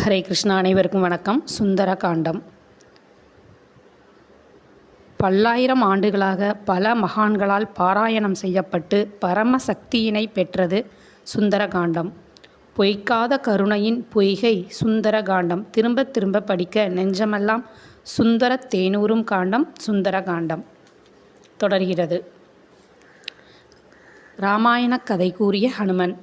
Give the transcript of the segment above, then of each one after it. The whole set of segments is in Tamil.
ஹரே கிருஷ்ணா அனைவருக்கும் வணக்கம். சுந்தர காண்டம் பல்லாயிரம் ஆண்டுகளாக பல மகான்களால் பாராயணம் செய்யப்பட்டு பரம சக்தியினை பெற்றது சுந்தர காண்டம் பொய்க்காத கருணையின் பொய்கை சுந்தர காண்டம் திரும்ப திரும்ப படிக்க நெஞ்சமெல்லாம் சுந்தர தேனூரும் காண்டம் சுந்தர காண்டம் தொடர்கிறது. ராமாயண கதை கூறிய ஹனுமன்.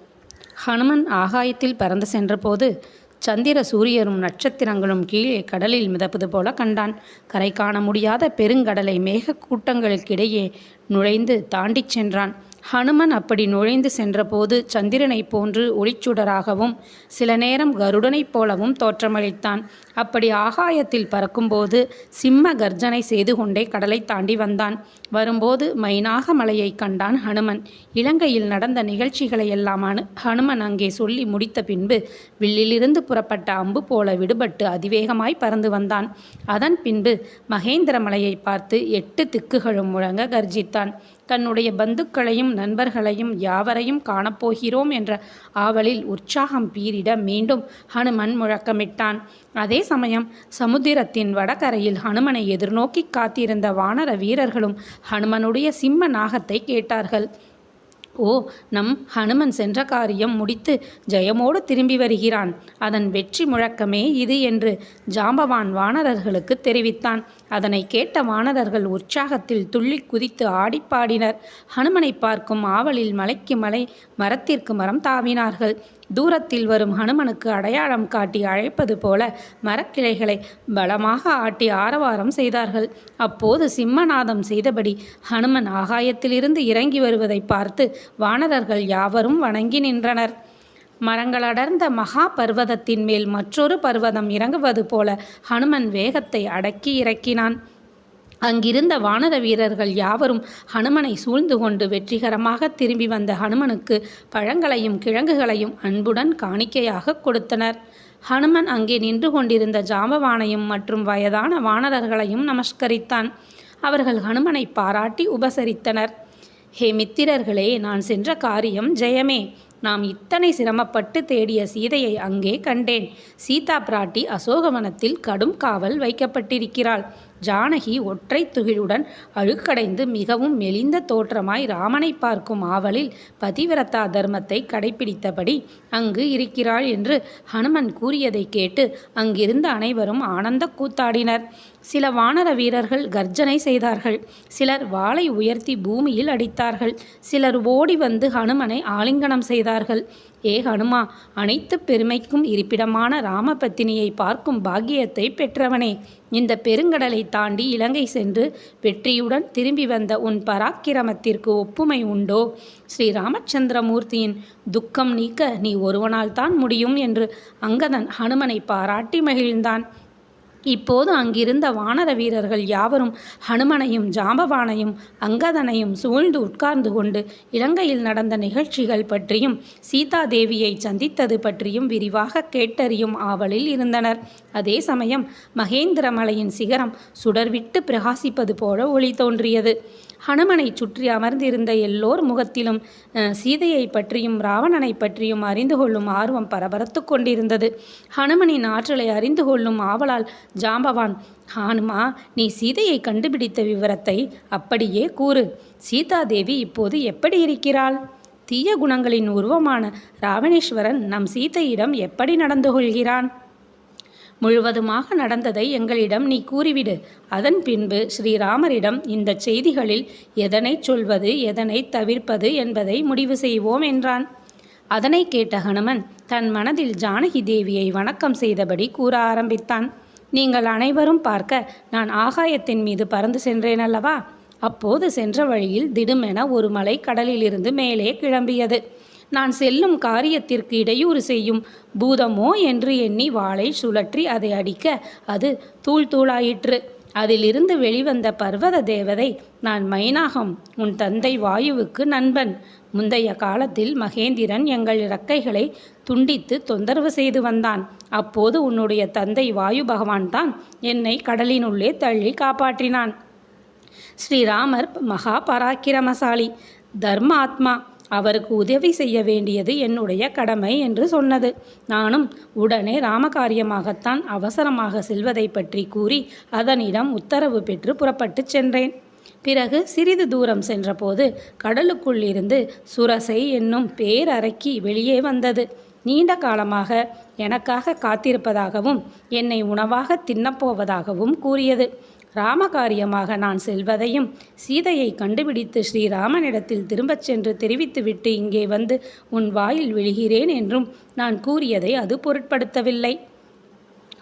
ஹனுமன் ஆகாயத்தில் பறந்து சென்றபோது சந்திர சூரியரும் நட்சத்திரங்களும் கீழே கடலில் மிதப்பது போல கண்டான். கரை காண முடியாத பெருங்கடலை மேக கூட்டங்களுக்கிடையே நுழைந்து தாண்டிச் சென்றான். ஹனுமன் அப்படி நுழைந்து சென்றபோது சந்திரனைப் போன்று ஒளிச்சுடராகவும் சில நேரம் கருடனைப் போலவும் தோற்றமளித்தான். அப்படி ஆகாயத்தில் பறக்கும்போது சிம்ம கர்ஜனை செய்து கொண்டே கடலை தாண்டி வந்தான். வரும்போது மைனாக மலையை கண்டான் ஹனுமன். இலங்கையில் நடந்த நிகழ்ச்சிகளை எல்லாம் ஹனுமன் அங்கே சொல்லி முடித்த பின்பு வில்லிலிருந்து புறப்பட்ட அம்பு போல விடுபட்டு அதிவேகமாய் பறந்து வந்தான். அதன் பின்பு மகேந்திர மலையை பார்த்து எட்டு திக்குகளும் முழங்க கர்ஜித்தான். தன்னுடைய பந்துக்களையும் நண்பர்களையும் யாவரையும் காணப்போகிறோம் என்ற ஆவலில் உற்சாகம் பீரிட மீண்டும் ஹனுமன் முழக்கமிட்டான். அதே சமயம் சமுத்திரத்தின் வடகரையில் ஹனுமனை எதிர்நோக்கி காத்திருந்த வானர வீரர்களும் ஹனுமனுடைய சிம்ம நாகத்தை கேட்டார்கள். ஓ நம் ஹனுமன் சென்ற காரியம் முடித்து ஜெயமோடு திரும்பி வருகிறான். அதன் வெற்றி முழக்கமே இது என்று ஜாம்பவான் வானரர்களுக்கு தெரிவித்தான். அதனை கேட்ட வானரர்கள் உற்சாகத்தில் துள்ளி குதித்து ஆடிப்பாடினர். ஹனுமனை பார்க்கும் ஆவலில் மலைக்கு மலை மரத்திற்கு மரம் தாவினார்கள். தூரத்தில் வரும் ஹனுமனுக்கு அடையாளம் காட்டி அழைப்பது போல மரக்கிளைகளை பலமாக ஆட்டி ஆரவாரம் செய்தார்கள். அப்போது சிம்மநாதம் செய்தபடி ஹனுமன் ஆகாயத்திலிருந்து இறங்கி வருவதை பார்த்து வானரர்கள் யாவரும் வணங்கி நின்றனர். மரங்களடர்ந்த மகா பர்வதத்தின் மேல் மற்றொரு பர்வதம் இறங்குவது போல ஹனுமன் வேகத்தை அடக்கி இறக்கினான். அங்கிருந்த வானர வீரர்கள் யாவரும் ஹனுமனை சூழ்ந்து கொண்டு வெற்றிகரமாக திரும்பி வந்த ஹனுமனுக்கு பழங்களையும் கிழங்குகளையும் அன்புடன் காணிக்கையாக கொடுத்தனர். ஹனுமன் அங்கே நின்று கொண்டிருந்த ஜாம்பவானையும் மற்றும் வயதான வானரர்களையும் நமஸ்கரித்தான். அவர்கள் ஹனுமனை பாராட்டி உபசரித்தனர். ஹே மித்திரர்களே நான் சென்ற காரியம் ஜெயமே. நாம் இத்தனை சிரமப்பட்டு தேடிய சீதையை அங்கே கண்டேன். சீதா பிராட்டி அசோகவனத்தில் கடும் காவல் வைக்கப்பட்டிருக்கிறாள். ஜானகி ஒற்றை துகிலுடன் அழுக்கடைந்து மிகவும் மெலிந்த தோற்றமாய் ராமனை பார்க்கும் ஆவலில் பதிவிரதா தர்மத்தை கடைபிடித்தபடி அங்கு இருக்கிறாள் என்று ஹனுமன் கூறியதை கேட்டு அங்கிருந்த அனைவரும் ஆனந்த கூத்தாடினர். சில வானர வீரர்கள் கர்ஜனை செய்தார்கள். சிலர் வாளை உயர்த்தி பூமியில் அடித்தார்கள். சிலர் ஓடி வந்து ஹனுமனை ஆலிங்கனம் செய்தார்கள். ஏ ஹனுமா அனைத்து பெருமைக்கும் இருப்பிடமான ராமபத்தினியை பார்க்கும் பாக்கியத்தை பெற்றவனே. இந்த பெருங்கடலை தாண்டி இலங்கை சென்று வெற்றியுடன் திரும்பி வந்த உன் பராக்கிரமத்திற்கு ஒப்புமை உண்டோ? ஸ்ரீ ராமச்சந்திரமூர்த்தியின் துக்கம் நீக்க நீ ஒருவனால் தான் முடியும் என்று அங்கதன் ஹனுமனை பாராட்டி மகிழ்ந்தான். இப்போது அங்கிருந்த வானர வீரர்கள் யாவரும் ஹனுமனையும் ஜாம்பவானையும் அங்கதனையும் சூழ்ந்து உட்கார்ந்து கொண்டு இலங்கையில் நடந்த நிகழ்ச்சிகள் பற்றியும் சீதாதேவியை சந்தித்தது பற்றியும் விரிவாக கேட்டறியும் ஆவலில் இருந்தனர். அதே சமயம் மகேந்திர மலையின் சிகரம் சுடர்விட்டு பிரகாசிப்பது போல ஒளி தோன்றியது. ஹனுமனை சுற்றி அமர்ந்திருந்த எல்லோர் முகத்திலும் சீதையை பற்றியும் ராவணனை பற்றியும் அறிந்து கொள்ளும் ஆர்வம் பரபரத்து கொண்டிருந்தது. ஹனுமனின் ஆற்றலை அறிந்து கொள்ளும் ஆவலால் ஜாம்பவான் ஹானுமா நீ சீதையை கண்டுபிடித்த விவரத்தை அப்படியே கூறு. சீதாதேவி இப்போது எப்படி இருக்கிறாள்? தீய குணங்களின் உருவமான ராவணேஸ்வரன் நம் சீதையிடம் எப்படி நடந்து கொள்கிறான்? முழுவதுமாக நடந்ததை எங்களிடம் நீ கூறிவிடு. அதன் பின்பு ஸ்ரீராமரிடம் இந்த செய்திகளில் எதனை சொல்வது எதனை தவிர்ப்பது என்பதை முடிவு செய்வோம் என்றான். அதனை கேட்ட ஹனுமன் தன் மனதில் ஜானகி தேவியை வணக்கம் செய்தபடி கூற ஆரம்பித்தான். நீங்கள் அனைவரும் பார்க்க நான் ஆகாயத்தின் மீது பறந்து சென்றேன் அல்லவா அப்போது சென்ற வழியில் திடுமென ஒரு மலை கடலிலிருந்து மேலே கிளம்பியது. நான் செல்லும் காரியத்திற்கு இடையூறு செய்யும் பூதமோ என்று எண்ணி வாளை சுழற்றி அதை அடிக்க அது தூள் தூளாயிற்று. அதிலிருந்து வெளிவந்த பர்வத தேவதை நான் மைனாகம் உன் தந்தை வாயுவுக்கு நண்பன். முந்தைய காலத்தில் மகேந்திரன் எங்கள் இறக்கைகளை துண்டித்து தொந்தரவு செய்து வந்தான். அப்போது உன்னுடைய தந்தை வாயு பகவான் தான் என்னை கடலினுள்ளே தள்ளி காப்பாற்றினான். ஸ்ரீராமர் மகா பராக்கிரமசாலி. தர்ம ஆத்மா அவருக்கு உதவி செய்ய வேண்டியது என்னுடைய கடமை என்று சொன்னது. நானும் உடனே ராமகாரியமாகத்தான் அவசரமாக செல்வதை பற்றி கூறி அதனிடம் உத்தரவு பெற்று புறப்பட்டுச் சென்றேன். பிறகு சிறிது தூரம் சென்றபோது கடலுக்குள் இருந்து சுரசை என்னும் பேரறைக்கு வெளியே வந்தது. நீண்ட காலமாக எனக்காக காத்திருப்பதாகவும் என்னை உணவாக தின்னப்போவதாகவும் கூறியது. ராமகாரியமாக நான் செல்வதையும் சீதையை கண்டுபிடித்து ஸ்ரீராமனிடத்தில் திரும்பச் சென்று தெரிவித்துவிட்டு இங்கே வந்து உன் வாயில் விழுகிறேன் என்றும் நான் கூறியதை அது பொருட்படுத்தவில்லை.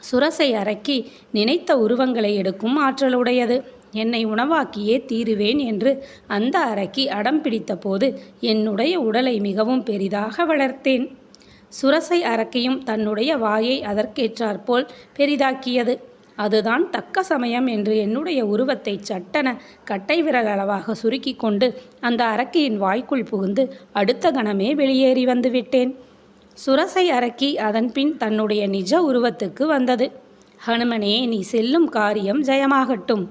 சுரசை அரக்கி நினைத்த உருவங்களை எடுக்கும் ஆற்றலுடையது. என்னை உணவாக்கியே தீருவேன் என்று அந்த அரக்கி அடம் பிடித்தபோது என்னுடைய உடலை மிகவும் பெரிதாக வளர்த்தேன். சுரசை அரக்கியும் தன்னுடைய வாயை அதற்கேற்றாற்போல் பெரிதாக்கியது. அதுதான் தக்க சமயம் என்று என்னுடைய உருவத்தை சட்டென கட்டை விரல் அளவாக சுருக்கி கொண்டு அந்த அரக்கியின் வாய்க்குள் புகுந்து அடுத்த கணமே வெளியேறி வந்துவிட்டேன். சுரசை அரக்கி அதன்பின் தன்னுடைய நிஜ உருவத்துக்கு வந்தது. ஹனுமனே நீ செல்லும் காரியம் ஜெயமாகட்டும்.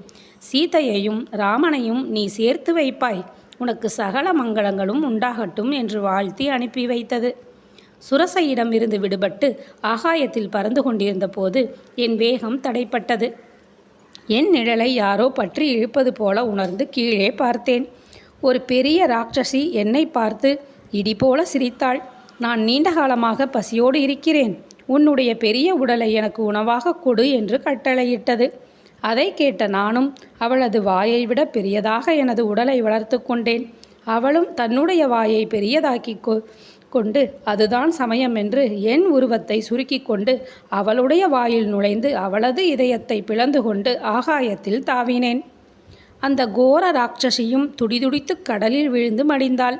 சீதையையும் ராமனையும் நீ சேர்த்து வைப்பாய். உனக்கு சகல மங்களங்களும் உண்டாகட்டும் என்று வாழ்த்தி அனுப்பி வைத்தது. சுரசையிடம் இருந்து விடுபட்டு ஆகாயத்தில் பறந்து கொண்டிருந்த போது என் வேகம் தடைப்பட்டது. என் நிழலை யாரோ பற்றி இழுப்பது போல உணர்ந்து கீழே பார்த்தேன். ஒரு பெரிய ராட்சசி என்னை பார்த்து இடி போல சிரித்தாள். நான் நீண்ட காலமாக பசியோடு இருக்கிறேன். உன்னுடைய பெரிய உடலை எனக்கு உணவாக கொடு என்று கட்டளையிட்டது. அதை கேட்ட நானும் அவளது வாயை விட பெரியதாக எனது உடலை வளர்த்து கொண்டேன். அவளும் தன்னுடைய வாயை பெரியதாக்கி கொ கொண்டு அதுதான் சமயம் என்று என் உருவத்தை சுருக்கி கொண்டு அவளுடைய வாயில் நுழைந்து அவளது இதயத்தை பிளந்து கொண்டு ஆகாயத்தில் தாவினேன். அந்த கோர ராட்சசியும் துடிதுடித்து கடலில் விழுந்து மடிந்தாள்.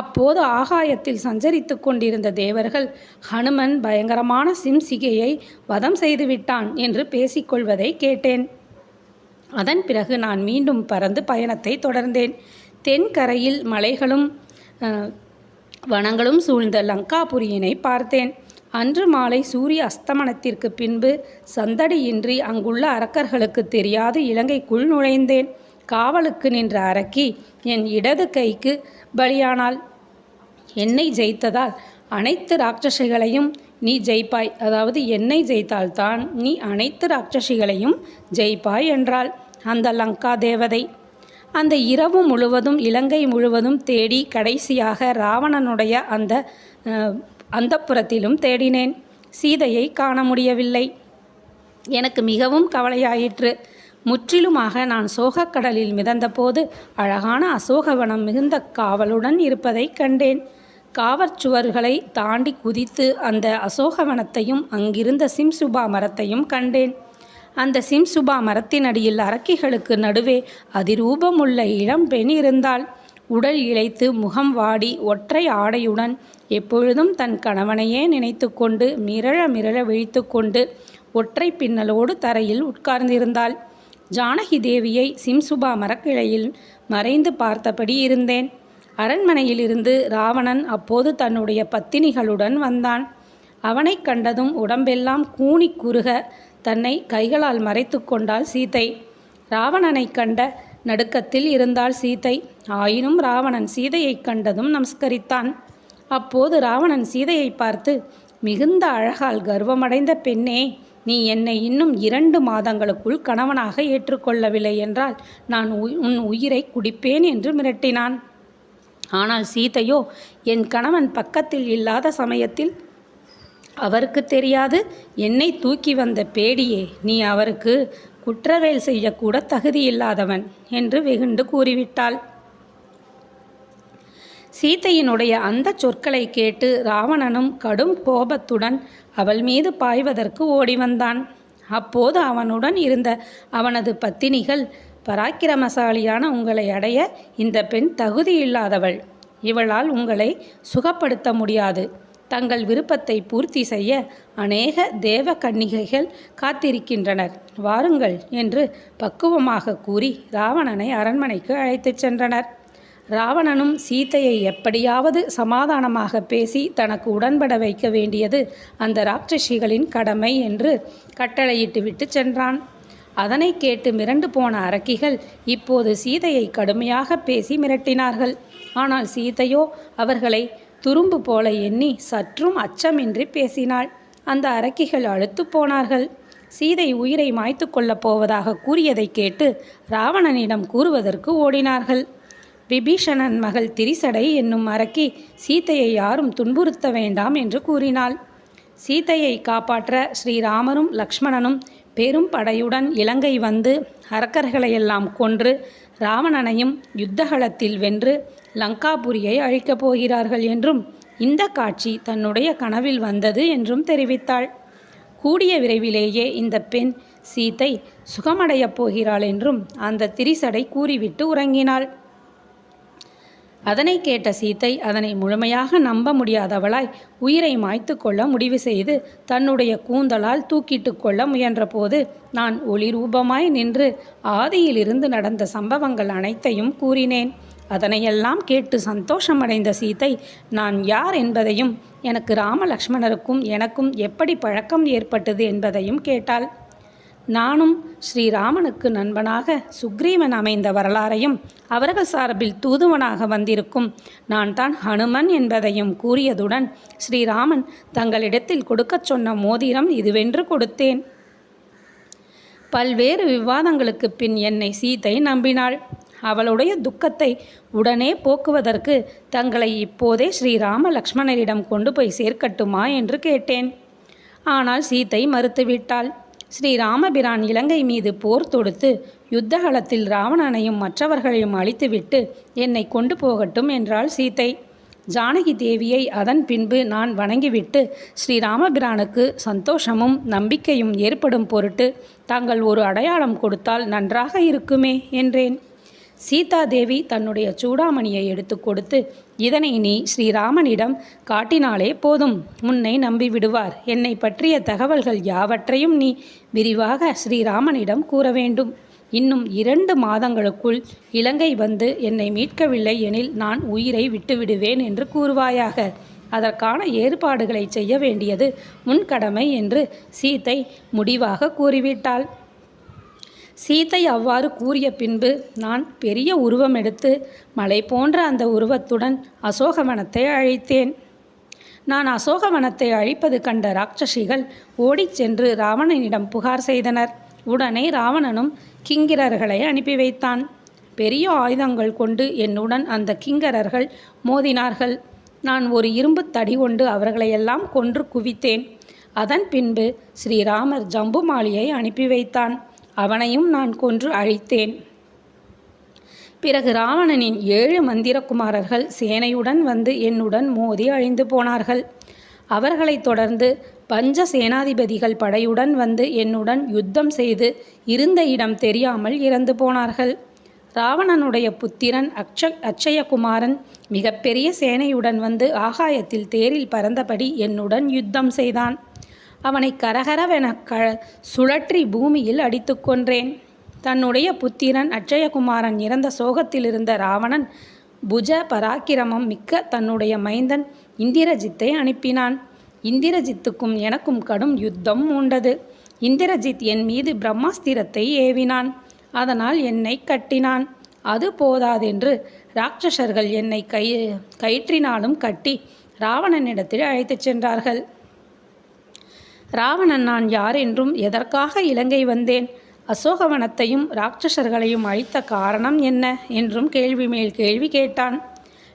அப்போது ஆகாயத்தில் சஞ்சரித்து கொண்டிருந்த தேவர்கள் ஹனுமன் பயங்கரமான சிம்சிகையை வதம் செய்துவிட்டான் என்று பேசிக்கொள்வதை கேட்டேன். அதன் பிறகு நான் மீண்டும் பறந்து பயணத்தை தொடர்ந்தேன். தென்கரையில் மலைகளும் வனங்களும் சூழ்ந்த லங்காபுரியினை பார்த்தேன். அன்று மாலை சூரிய அஸ்தமனத்திற்கு பின்பு சந்தடியின்றி அங்குள்ள அரக்கர்களுக்கு தெரியாது இலங்கைக்குள் நுழைந்தேன். காவலுக்கு நின்ற அரக்கி என் இடது கைக்கு பலியானால் என்னை ஜெயித்ததால் அனைத்து ராட்சசிகளையும் நீ ஜெயிப்பாய். அதாவது என்னை ஜெயித்தால்தான் நீ அனைத்து ராட்சசிகளையும் ஜெயிப்பாய் என்றாள் அந்த லங்கா தேவதை. அந்த இரவு முழுவதும் இலங்கை முழுவதும் தேடி கடைசியாக ராவணனுடைய அந்த அந்த புறத்திலும் தேடினேன். சீதையை காண முடியவில்லை. எனக்கு மிகவும் கவலையாயிற்று. முற்றிலுமாக நான் சோகக்கடலில் மிதந்தபோது அழகான அசோகவனம் மிகுந்த காவலுடன் இருப்பதை கண்டேன். காவற்சுவர்களை தாண்டி குதித்து அந்த அசோகவனத்தையும் அங்கிருந்த சிம்சுபா மரத்தையும் கண்டேன். அந்த சிம்சுபா மரத்தின் அடியில் அரக்கிகளுக்கு நடுவே அதிரூபமுள்ள இளம் பெண் இருந்தாள். உடல் இழைத்து முகம் வாடி ஒற்றை ஆடையுடன் எப்பொழுதும் தன் கணவனையே நினைத்து கொண்டு மிரள மிரள விழித்து கொண்டு ஒற்றை பின்னலோடு தரையில் உட்கார்ந்திருந்தாள். ஜானகி தேவியை சிம்சுபா மரக்கிளையில் மறைந்து பார்த்தபடி இருந்தேன். அரண்மனையிலிருந்து ராவணன் அப்போது தன்னுடைய பத்தினிகளுடன் வந்தான். அவனை கண்டதும் உடம்பெல்லாம் கூனி குறுக தன்னை கைகளால் மறைத்து கொண்டாள் சீதை. ராவணனை கண்ட நடுக்கத்தில் இருந்தாள் சீதை. ஆயினும் ராவணன் சீதையை கண்டதும் நமஸ்கரித்தான். அப்போது ராவணன் சீதையை பார்த்து மிகுந்த அழகால் கர்வமடைந்த பெண்ணே நீ என்னை இன்னும் இரண்டு மாதங்களுக்குள் கணவனாக ஏற்றுக்கொள்ளவில்லை என்றால் நான் உன் உயிரை குடிப்பேன் என்று மிரட்டினான். ஆனால் சீதையோ என் கணவன் பக்கத்தில் இல்லாத சமயத்தில் அவருக்கு தெரியாது. என்னை தூக்கி வந்த பேடியே நீ அவருக்கு குற்றவேல் செய்யக்கூட தகுதியில்லாதவன் என்று வெகுண்டு கூறிவிட்டாள். சீதையினுடைய அந்த சொற்களை கேட்டு ராவணனும் கடும் கோபத்துடன் அவள் மீது பாய்வதற்கு ஓடி வந்தான் அப்போது அவனுடன் இருந்த அவனது பத்தினிகள் பராக்கிரமசாலியான உங்களை அடைய இந்த பெண் தகுதியில்லாதவள். இவளால் உங்களை சுகப்படுத்த முடியாது. தங்கள் விருப்பத்தை பூர்த்தி செய்ய அநேக தேவ கன்னிகைகள் காத்திருக்கின்றனர். வாருங்கள் என்று பக்குவமாக கூறி ராவணனை அரண்மனைக்கு அழைத்துச் சென்றனர். ராவணனும் சீத்தையை எப்படியாவது சமாதானமாக பேசி தனக்கு உடன்பட வைக்க வேண்டியது அந்த ராட்சசிகளின் கடமை என்று கட்டளையிட்டு விட்டு சென்றான். அதனை கேட்டு மிரண்டு போன அரக்கிகள் இப்போது சீதையை கடுமையாக பேசி மிரட்டினார்கள். ஆனால் சீதையோ அவர்களை துரும்பு போல எண்ணி சற்றும் அச்சமின்றி பேசினாள். அந்த அரக்கிகள் அழுத்து போனார்கள். சீதை உயிரை மாய்த்து கொள்ளப் போவதாக கூறியதை கேட்டு ராவணனிடம் கூறுவதற்கு ஓடினார்கள். விபீஷணன் மகள் திரிசடை என்னும் அரக்கி சீதையை யாரும் துன்புறுத்த வேண்டாம் என்று கூறினாள். சீதையை காப்பாற்ற ஸ்ரீராமரும் லக்ஷ்மணனும் பெரும் படையுடன் இலங்கை வந்து அரக்கர்களையெல்லாம் கொன்று ராவணனையும் யுத்தகலத்தில் வென்று லங்காபுரியை அழிக்கப் போகிறார்கள் என்றும் இந்த காட்சி தன்னுடைய கனவில் வந்தது என்றும் தெரிவித்தாள். கூடிய விரைவிலேயே இந்த பெண் சீத்தை சுகமடையப் போகிறாள் என்றும் அந்த திரிசடை கூறிவிட்டு உறங்கினாள். அதனை கேட்ட சீத்தை அதனை முழுமையாக நம்ப முடியாதவளாய் உயிரை மாய்த்து கொள்ள முடிவு செய்து தன்னுடைய கூந்தலால் தூக்கிட்டு கொள்ள முயன்றபோது நான் ஒளி ரூபமாய் நின்று ஆதியிலிருந்து நடந்த சம்பவங்கள் அனைத்தையும் கூறினேன். அதனையெல்லாம் கேட்டு சந்தோஷமடைந்த சீத்தை நான் யார் என்பதையும் எனக்கு ராமலக்ஷ்மணருக்கும் எனக்கும் எப்படி பழக்கம் ஏற்பட்டது என்பதையும் கேட்டாள். நானும் ஸ்ரீராமனுக்கு நண்பனாக சுக்ரீவன் அமைந்த வரலாறையும் அவர்கள் சார்பில் தூதுவனாக வந்திருக்கும் நான் தான் ஹனுமன் என்பதையும் கூறியதுடன் ஸ்ரீராமன் தங்களிடத்தில் கொடுக்கச் சொன்ன மோதிரம் இதுவென்று கொடுத்தேன். பல்வேறு விவாதங்களுக்கு பின் என்னை சீதை நம்பினாள். அவளுடைய துக்கத்தை உடனே போக்குவதற்கு தங்களை இப்போதே ஸ்ரீராம லக்ஷ்மணரிடம் கொண்டு போய் சேர்க்கட்டுமா என்று கேட்டேன். ஆனால் சீத்தை மறுத்துவிட்டாள். ஸ்ரீராமபிரான் இலங்கை மீது போர் தொடுத்து யுத்தகலத்தில் ராவணனையும் மற்றவர்களையும் அழித்துவிட்டு என்னை கொண்டு போகட்டும் என்றாள் சீத்தை ஜானகி தேவியை அதன் பின்பு நான் வணங்கிவிட்டு ஸ்ரீராமபிரானுக்கு சந்தோஷமும் நம்பிக்கையும் ஏற்படும் பொருட்டு தாங்கள் ஒரு அடையாளம் கொடுத்தால் நன்றாக இருக்குமே என்றேன். சீதாதேவி தன்னுடைய சூடாமணியை எடுத்து கொடுத்து இதனை நீ ஸ்ரீராமனிடம் காட்டினாலே போதும். உன்னை நம்பி விடுவார் என்னை பற்றிய தகவல்கள் யாவற்றையும் நீ விரிவாக ஸ்ரீராமனிடம் கூற வேண்டும். இன்னும் இரண்டு மாதங்களுக்குள் இலங்கை வந்து என்னை மீட்கவில்லை எனில் நான் உயிரை விட்டுவிடுவேன் என்று கூறுவாயாக. அதற்கான ஏற்பாடுகளை செய்ய வேண்டியது உன் கடமை என்று சீத்தை முடிவாக கூறிவிட்டாள். சீத்தை அவ்வாறு கூறிய பின்பு நான் பெரிய உருவம் எடுத்து மலை போன்ற அந்த உருவத்துடன் அசோகவனத்தை அழைத்தேன். நான் அசோகவனத்தை அழிப்பது கண்ட ராட்சசிகள் ஓடிச் சென்று ராவணனிடம் புகார் செய்தனர். உடனே ராவணனும் கிங்கிரர்களை அனுப்பி வைத்தான். பெரிய ஆயுதங்கள் கொண்டு என்னுடன் அந்த கிங்கரர்கள் மோதினார்கள். நான் ஒரு இரும்பு தடி கொண்டு அவர்களையெல்லாம் கொன்று குவித்தேன். அதன் பின்பு ஸ்ரீராமர் ஜம்புமாலியை அனுப்பி வைத்தான். அவனையும் நான் கொன்று அழித்தேன். பிறகு ராவணனின் ஏழு மந்திரகுமாரர்கள் சேனையுடன் வந்து என்னுடன் மோதி அழிந்து போனார்கள். அவர்களைத் தொடர்ந்து பஞ்ச சேனாதிபதிகள் படையுடன் வந்து என்னுடன் யுத்தம் செய்து இருந்த இடம் தெரியாமல் இறந்து போனார்கள். ராவணனுடைய புத்திரன் அக்ஷ அச்சயகுமாரன் மிகப்பெரிய சேனையுடன் வந்து ஆகாயத்தில் தேரில் பறந்தபடி என்னுடன் யுத்தம் செய்தான். அவனை கரகரவென க சுழற்றி பூமியில் அடித்து கொன்றேன். தன்னுடைய புத்திரன் அட்சயகுமாரன் இறந்த சோகத்தில் இருந்த ராவணன் புஜ பராக்கிரமம் மிக்க தன்னுடைய மைந்தன் இந்திரஜித்தை அனுப்பினான். இந்திரஜித்துக்கும் எனக்கும் கடும் யுத்தம் உண்டது. இந்திரஜித் என் மீது பிரம்மாஸ்திரத்தை ஏவினான். அதனால் என்னை கட்டினான். அது போதாதென்று ராட்சசர்கள் என்னை கை கயிற்றினாலும் கட்டி ராவணனிடத்தில் அழைத்துச் சென்றார்கள். ராவணன் நான் யார் என்றும் எதற்காக இலங்கை வந்தேன்? அசோகவனத்தையும் ராட்சசர்களையும் அழித்த காரணம் என்ன? என்றும் கேள்வி மேல் கேள்வி கேட்டான்.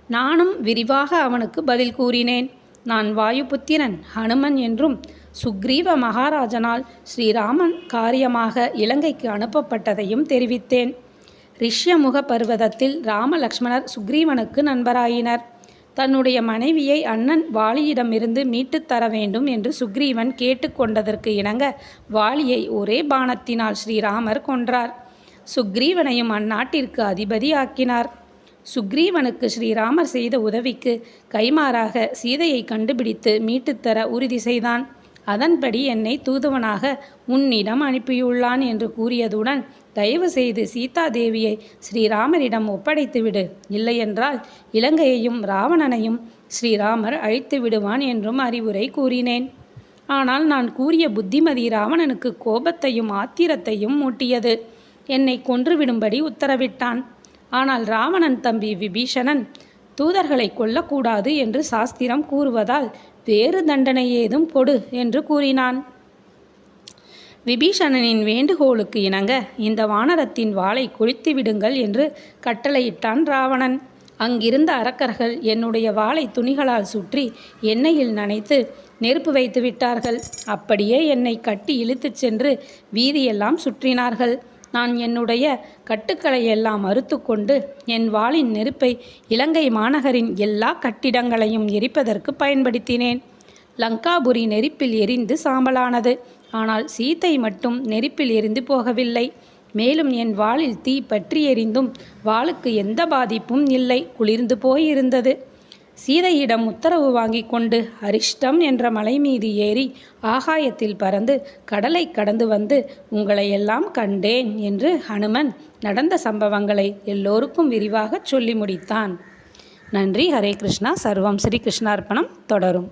நானும் விரிவாக அவனுக்கு பதில் கூறினேன். நான் வாயுபுத்திரன் ஹனுமன் என்றும் சுக்ரீவ மகாராஜனால் ஸ்ரீராமன் காரியமாக இலங்கைக்கு அனுப்பப்பட்டதையும் தெரிவித்தேன். ரிஷ்யமுக பர்வதத்தில் ராமலக்ஷ்மணர் சுக்ரீவனுக்கு நண்பராயினர். தன்னுடைய மனைவியை அண்ணன் வாலியிடமிருந்து மீட்டுத் தர வேண்டும் என்று சுக்ரீவன் கேட்டுக்கொண்டதற்கு இணங்க வாலியை ஒரே பானத்தினால் ஸ்ரீராமர் கொன்றார். சுக்ரீவனையும் அந்நாட்டிற்கு அதிபதி ஆக்கினார் சுக்ரீவனுக்கு ஸ்ரீராமர் செய்த உதவிக்கு கைமாறாக சீதையை கண்டுபிடித்து மீட்டுத்தர உறுதி செய்தான். அதன்படி என்னை தூதுவனாக உன்னிடம் அனுப்பியுள்ளான் என்று கூறியதுடன் தயவு செய்து சீதாதேவியை ஸ்ரீராமரிடம் ஒப்படைத்துவிடு. இல்லையென்றால் இலங்கையையும் ராவணனையும் ஸ்ரீராமர் அழித்து விடுவான் என்றும் அறிவுரை கூறினேன். ஆனால் நான் கூறிய புத்திமதி ராவணனுக்கு கோபத்தையும் ஆத்திரத்தையும் மூட்டியது. என்னை கொன்றுவிடும்படி உத்தரவிட்டான். ஆனால் ராவணன் தம்பி விபீஷணன் தூதர்களை கொல்லக்கூடாது என்று சாஸ்திரம் கூறுவதால் வேறு தண்டனை ஏதும் கொடு என்று கூறினான். விபீஷணனின் வேண்டுகோளுக்கு இணங்க இந்த வானரத்தின் வாளை கொழித்து விடுங்கள் என்று கட்டளையிட்டான் ராவணன். அங்கிருந்த அரக்கர்கள் என்னுடைய வாளை துணிகளால் சுற்றி எண்ணெயில் நனைத்து நெருப்பு வைத்து விட்டார்கள். அப்படியே என்னை கட்டி இழுத்துச் சென்று வீதியெல்லாம் சுற்றினார்கள். நான் என்னுடைய கட்டுக்களை எல்லாம் அறுத்து கொண்டு என் வாளின் நெருப்பை இலங்கை மாநகரின் எல்லா கட்டிடங்களையும் எரிப்பதற்கு பயன்படுத்தினேன். லங்காபுரி நெருப்பில் எரிந்து சாம்பலானது. ஆனால் சீத்தை மட்டும் நெருப்பில் எரிந்து போகவில்லை. மேலும் என் வாளில் தீ பற்றி எரிந்தும் வாளுக்கு எந்த பாதிப்பும் இல்லை. குளிர்ந்து போயிருந்தது. சீதையிடம் உத்தரவு வாங்கி கொண்டு அரிஷ்டம் என்ற மலை மீது ஏறி ஆகாயத்தில் பறந்து கடலை கடந்து வந்து உங்களை எல்லாம் கண்டேன் என்று ஹனுமன் நடந்த சம்பவங்களை எல்லோருக்கும் விரிவாக சொல்லி முடித்தான். நன்றி. ஹரே கிருஷ்ணா. சர்வம் ஸ்ரீ கிருஷ்ணார்ப்பணம். தொடரும்.